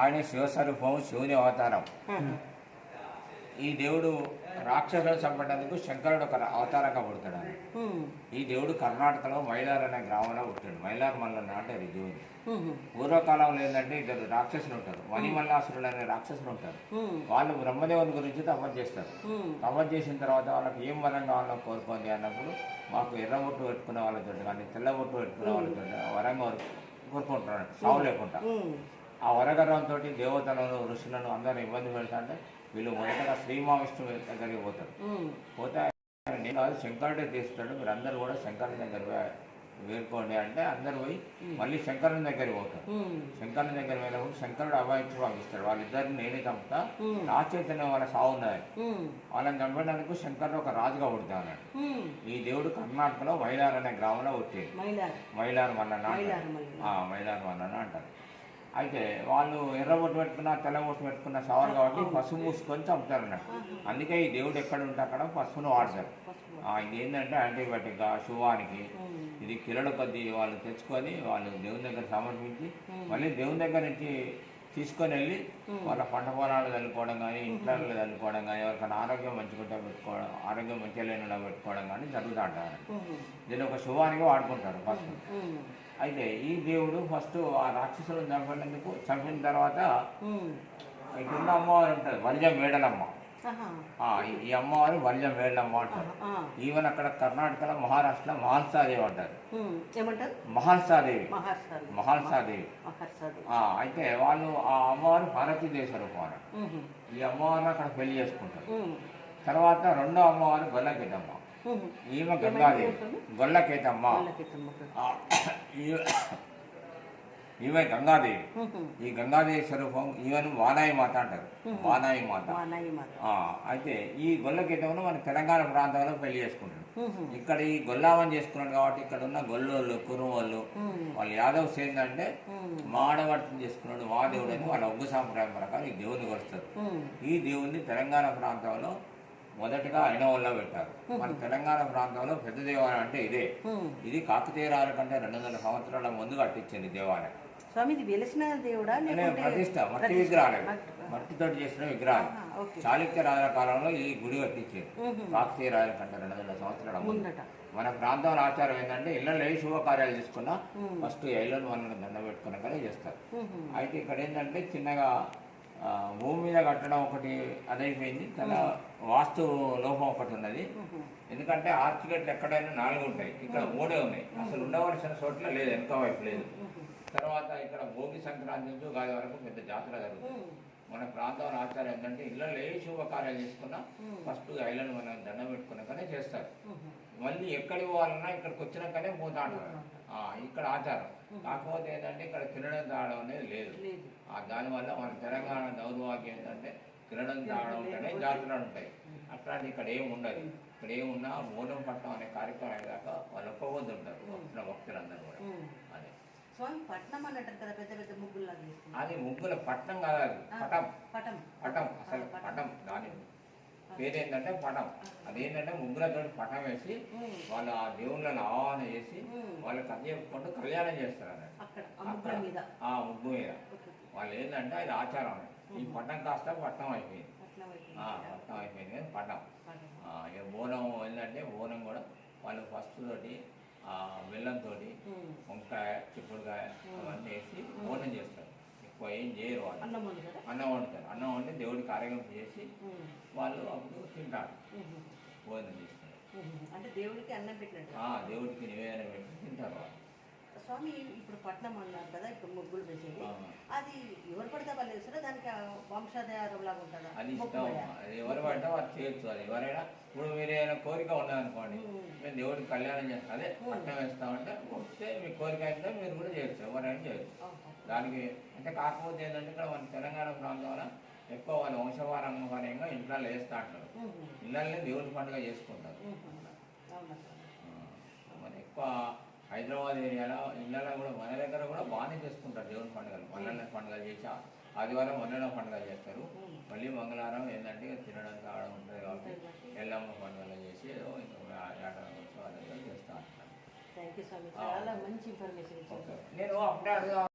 ఆయన శివస్వరూపం శివుని అవతారం. ఈ దేవుడు రాక్షసులను చంపడానికి శంకరుడు ఒక అవతారంగా పుడతాడు ఆయన ఈ దేవుడు కర్ణాటకలో మైలార్ అనే గ్రామంలో పుట్టాడు. మైలార్ మల్లన్న అంటారు ఈ దేవుడు. పూర్వకాలంలో ఏంటంటే ఇద్దరు రాక్షసులు ఉంటారు. మణిమల్లాసురుడు అనే రాక్షసులు ఉంటారు వాళ్ళు బ్రహ్మదేవుని గురించి తపస్సు చేస్తారు. తపస్సు చేసిన తర్వాత వాళ్ళకి ఏం వరం కావాలో కోరుకోండి అన్నప్పుడు మాకు ఎర్ర బొట్టు పెట్టుకునే వాళ్ళతో కానీ తెల్ల బొట్టు పెట్టుకునే వాళ్ళతో వరం కోరు కోరుకుంటున్నాడు సావు లేకుండా. ఆ వరగరంతో దేవతలను ఋషులను అందరూ ఇబ్బంది పెడతా అంటే వీళ్ళు మొదటగా శ్రీ మహావిష్ణువు దగ్గరికి పోతారు. పోతే నేను కాదు శంకరుడే తీస్తాడు మీరు అందరూ కూడా శంకరుని దగ్గర వేరుకోండి అంటే అందరు పోయి మళ్ళీ శంకరుని దగ్గరికి పోతారు. శంకరుని దగ్గర పోయినప్పుడు శంకరుడు అభాయించి పంపిస్తాడు. వాళ్ళిద్దరిని నేనే చంపుతా. ఆ చైతన్యం వాళ్ళ సావు ఉన్నది. వాళ్ళని చంపడానికి శంకరుడు ఒక రాజుగా పుడతా అన్నాడు. ఈ దేవుడు కర్ణాటకలో మైలార్ అనే గ్రామంలో పుట్టింది మైలార్. అంటారు. మైలార్ మల్లన్న అంటారు. అయితే వాళ్ళు ఎర్ర బొట్టు పెట్టుకున్న తెల్ల బొట్టు పెట్టుకున్న సవాలు కాబట్టి పసుపు మూసుకొని చంపుతారు అన్నట్టు. అందుకే ఈ దేవుడు ఎక్కడ ఉంటే అక్కడ పసుపును వాడతారు. ఇది ఏంటంటే యాంటీబయాటిక్గా శుభానికి ఇది కిరణ కొద్ది వాళ్ళు తెచ్చుకొని వాళ్ళు దేవుని దగ్గర సమర్పించి మళ్ళీ దేవుని దగ్గర నుంచి తీసుకొని వెళ్ళి వాళ్ళ పంట పొలాలు చల్లుకోవడం కానీ ఇంట్లో చల్లుకోవడం కానీ ఎవరికైనా ఆరోగ్యం మంచిగా పెట్టుకోవడం ఆరోగ్యం మంచిగా లేకుండా పెట్టుకోవడం కానీ జరుగుతూ ఉంటారు. దీన్ని ఒక శుభానికి వాడుకుంటారు ఫస్ట్ అయితే ఈ దేవుడు ఫస్ట్ ఆ రాక్షసులను చంపినందుకు చంపిన తర్వాత ఇక్కడ అమ్మవారు ఉంటుంది వల్జ మేడలమ్మ. ఈ- అమ్మవారు వల్జ మేడలమ్మ అంటారు. ఈవెన్ అక్కడ కర్ణాటకలో మహారాష్ట్రలో మహాల్సాదేవి అంటారు. ఏమంటారు? మహాల్సాదేవి మహాల్సాదేవి అయితే వాళ్ళు ఆ అమ్మవారు భారతీయ స్వరూపం ఈ అమ్మవారిని అక్కడ పెళ్ళి చేసుకుంటారు. తర్వాత రెండో అమ్మవారు గొల్లకేతమ్మ. ఈమె గంగాదేవి. గొల్లకేతమ్మ. ఈమె గంగాదేవి. ఈ గంగాదేవి స్వరూపం ఈవెన్ వానాయి మాత అంటారు. వానాయి మాత. అయితే ఈ గొల్లకేతమును మన తెలంగాణ ప్రాంతంలో పెళ్ళి చేసుకుంటారు. ఇక్కడ ఈ గొల్లామని చేసుకున్నాడు కాబట్టి ఇక్కడ ఉన్న గొల్లోళ్ళు కురుమోళ్ళు వాళ్ళు యాదవ్స్ ఏంటంటే మాడవర్తం చేసుకున్నాడు మా దేవుడు అని వాళ్ళ ఒగ్గు సాంప్రదాయం ప్రకారం ఈ దేవుని కొలుస్తారు. ఈ దేవుణ్ణి తెలంగాణ ప్రాంతంలో మొదటగా ఐనవల్లో పెట్టారు. మన తెలంగాణ ప్రాంతంలో పెద్ద దేవాలయం అంటే ఇదే. ఇది కాకతీయ రాజుల కంటే రెండు వందల సంవత్సరాల ముందు కట్టించింది దేవాలయం. స్వామి ఇది వెలిసిన దేవుడా ప్రతిష్ట మట్టి విగ్రహాలు మట్టితో చేసిన విగ్రహాలు. చాళుక్య రాజుల కాలంలో ఈ గుడి కట్టించారు. కాకతీయ రాజుల కంటే రెండు వందల సంవత్సరాల మన ప్రాంతంలో ఆచారం ఏంటంటే ఇళ్ళలో ఏ శుభకార్యాలు తీసుకున్నా ఫస్ట్ ఇళ్ళను మనల్ని దండ పెట్టుకున్నాకనే చేస్తారు. అయితే ఇక్కడ ఏంటంటే చిన్నగా భూమి మీద కట్టడం ఒకటి అదైపోయింది. చాలా వాస్తు లోపం ఒకటి ఉన్నది. ఎందుకంటే ఆర్చిగట్లు ఎక్కడైనా నాలుగు ఉంటాయి. ఇక్కడ మూడే ఉన్నాయి. అసలు ఉండవలసిన చోట్ల లేదు వెనక వైపు లేదు. తర్వాత ఇక్కడ భోగి సంక్రాంతి నుంచి ఉగాది వరకు పెద్ద జాతర జరుగుతుంది. మన ప్రాంతంలో ఆచారం ఏంటంటే ఇళ్ళలో ఏ శుభకార్యాలు చేసుకున్నా ఫస్ట్ ఐలను మనం దండం పెట్టుకున్నాకనే చేస్తారు. మళ్ళీ ఎక్కడికి పోవాలన్నా ఇక్కడికి వచ్చినాకనే పోతా అంటారు ఆ, ఇక్కడ ఆచారం. కాకపోతే ఏంటంటే ఇక్కడ తినడం తాగడం అనేది లేదు. దానివల్ల మన తెలంగాణ దౌర్భాగ్యం ఏంటంటే తినడం తాగడం ఉంటేనే జాతరలు ఉంటాయి. అట్లాంటి ఇక్కడ ఏం ఉండదు. ఇక్కడ ఏమున్నా మూలం పట్టం అనే కార్యక్రమం అయ్యాక వాళ్ళు ఒక్కబోద్దు ఉంటారు. వచ్చిన భక్తులందరూ కూడా. అదే. స్వామి పట్నం అని అంటారు కదా పెద్ద పెద్ద ముగ్గులు లాగా వేసుకుంటారు. అది ముగ్గుల పట్టం కాదు పటం. పటం. పటం అసలు పటం. దాని పేరేంటంటే పటం. అదేంటంటే ముగ్గులతో పటం వేసి వాళ్ళు ఆ దేవుళ్ళని ఆవాహన చేసి వాళ్ళు కథ చెప్పుకుంటూ కళ్యాణం చేస్తారు అక్కడ ఆ ముగ్గు మీద. వాళ్ళు ఏంటంటే అది ఆచారం. ఈ పట్టం కాస్త పట్టం అయిపోయింది. పట్నం వైపు ఆ, పట్టం అయిపోయింది కానీ పటం. ఇక బోనం ఏంటంటే బోనం కూడా వాళ్ళు ఫస్ట్ తోటి బెల్లంతో ఉమ్. వంకాయ చిక్కుడుకాయ అవన్నీ వేసి బోనం చేస్తారు. ఎక్కువ ఏం చేయరు వాళ్ళు. అన్నం వండుతారా? అన్నం వండి దేవుడికి కార్యక్రమం చేసి. వాళ్ళు అప్పుడు తింటారు. భోజనం చేస్తారు. అంటే దేవుడికి అన్నం పెట్టినట్టు? దేవుడికి నివేదన పెట్టి తింటారు వాళ్ళు. స్వామి ఇప్పుడు పట్నం అన్నారు కదా ఇప్పుడు ముగ్గులు వేసేది. అది ఎవరు పడితే వాళ్ళు వేస్తారో దానికి ఆ వంశాధారం లాగా ఉంటుందా అది ఇష్టం ఎవరు పడితే వారు చేయొచ్చు అది. ఎవరైనా ఇప్పుడు మీరు ఏదైనా కోరిక ఉన్నదనుకోండి మేము. దేవుడికి కళ్యాణం చేస్తాం అదే పట్టణం వేస్తామంటే వస్తే మీ కోరిక అయితే మీరు కూడా చేయొచ్చు. ఎవరైనా చేయొచ్చు. దానికి అంటే కాకపోతే ఏంటంటే ఇక్కడ మన తెలంగాణ ప్రాంతంలో ఎక్కువ వాళ్ళు వంశపారంపర్యంగా ఇంట్లో వేస్తా అంటారు. ఇళ్ళని దేవుడి పండుగ చేసుకుంటారు. మన ఎక్కువ హైదరాబాద్ ఏరియాలో ఇళ్ళలో కూడా మన దగ్గర కూడా బాగానే చేసుకుంటారు దేవుని పండుగలు. మల్లన్న పండుగలు చేసి ఆదివారం మల్లన్న పండుగలు చేస్తారు. మళ్ళీ మంగళవారం ఏంటంటే తినడం తాగడం ఉంటుంది కాబట్టి ఎల్లమ్మ పండుగలు చేసి ఏదో ఇంకా ఉత్సవాలు చేస్తూ ఇచ్చారు. నేను అప్పుడే అడుగుదాం